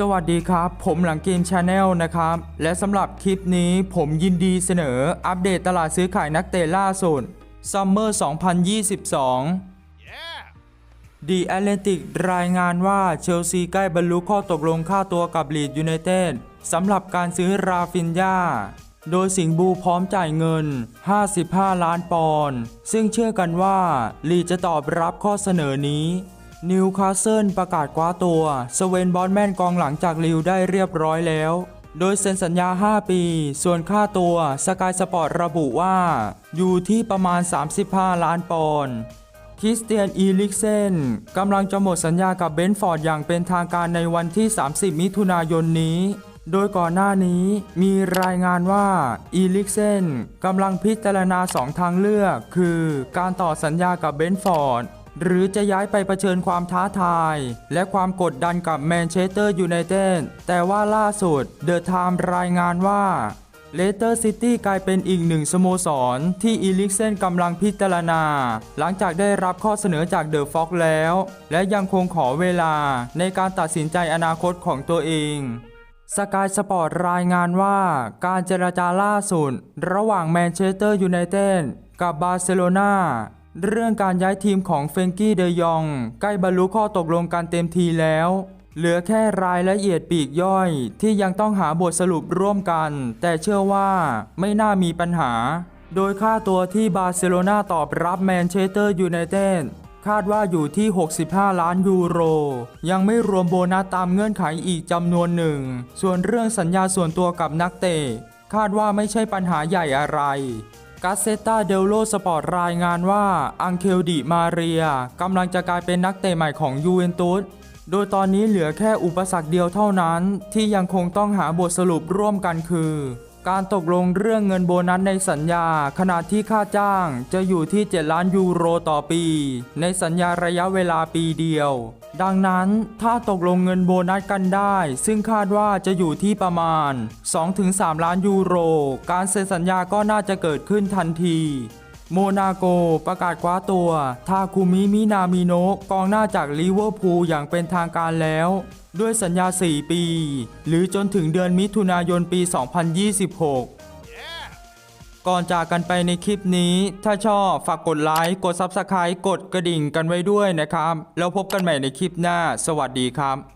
สวัสดีครับ ผมหลังเกมชาแนลนะครับ และสำหรับคลิปนี้ผมยินดีเสนออัปเดตตลาดซื้อขายนักเตะล่าสุดซัมเมอร์ 2022ดีแอตเลนติกรายงานว่าเชลซีใกล้บรรลุข้อตกลงค่าตัวกับลีดยูไนเต็ดสำหรับการซื้อราฟินยาโดยสิงบูพร้อมจ่ายเงิน 55 ล้านปอนด์ซึ่งเชื่อกันว่าลีดจะตอบรับข้อเสนอนี้ นิวคาสเซิลประกาศคว้าตัวสเวนบอลแมนกองหลังจากลิวได้เรียบร้อยแล้ว โดยเซ็นสัญญา 5 ปี ส่วนค่าตัวสกายสปอร์ตระบุว่า อยู่ที่ประมาณ 35 ล้านปอนด์คริสเตียนอีลิกเซนกำลังจะหมดสัญญากับเบนฟอร์ดอย่างเป็นทางการในวันที่ 30 มิถุนายนนี้ โดยก่อนหน้านี้มีรายงานว่าอีลิกเซนกำลังพิจารณาสองทางเลือก คือการต่อสัญญากับเบนฟอร์ด หรือจะย้ายไปเผชิญความท้าทาย และความกดดันกับแมนเชสเตอร์ยูไนเต็ดแต่ว่าล่าสุดเดอะไทม์รายงานว่าเลสเตอร์ซิตี้กลายเป็นอีกหนึ่งสโมสร ที่อีลิกเซนกำลังพิจารณา หลังจากได้รับข้อเสนอจากเดอะฟ็อกแล้ว และยังคงขอเวลาในการตัดสินใจอนาคตของตัวเองสกายสปอร์ตรายงานว่าการเจรจาล่าสุด ระหว่างแมนเชสเตอร์ยูไนเต็ดกับบาร์เซโลนา เรื่องการย้ายทีมของเฟงกี้เดยอง ใกล้บรรลุข้อตกลงกันเต็มทีแล้ว เหลือแค่รายละเอียดปีกย่อย ที่ยังต้องหาบทสรุปร่วมกัน แต่เชื่อว่าไม่น่ามีปัญหา โดยค่าตัวที่บาร์เซโลนาตอบรับแมนเชสเตอร์ยูไนเต็ดคาดว่าอยู่ที่ 65 ล้านยูโร ยังไม่รวมโบนัสตามเงื่อนไขอีกจำนวนหนึ่ง ส่วนเรื่องสัญญาส่วนตัวกับนักเตะคาดว่าไม่ใช่ปัญหาใหญ่อะไร กาเซตาเดลโลสปอร์ตรายงานว่าอังเคลดิมาเรียกำลังจะกลายเป็นนักเตะใหม่ของยูเวนตุส โดยตอนนี้เหลือแค่อุปสรรคเดียวเท่านั้น ที่ยังคงต้องหาบทสรุปร่วมกันคือ การตกลงเรื่องเงินโบนัสในสัญญา ขณะที่ค่าจ้างจะอยู่ที่ 7 ล้านยูโรต่อปี ในสัญญาระยะเวลาปีเดียว ดังนั้นถ้าตกลงเงินโบนัสกันได้ ซึ่งคาดว่าจะอยู่ที่ประมาณ 2-3 ล้านยูโร การเซ็นสัญญาก็น่าจะเกิดขึ้นทันที โมนาโกประกาศคว้าตัวทาคุมิมินามิโนะกองหน้าจากลิเวอร์พูลอย่างเป็นทางการแล้ว ด้วยสัญญา 4 ปี หรือจนถึงเดือนมิถุนายนปี 2026ก่อนจากกันไปในคลิปนี้ ถ้าชอบฝากกดไลค์ กด Subscribe กดกระดิ่งกันไว้ด้วยนะครับ แล้วพบกันใหม่ในคลิปหน้า สวัสดีครับ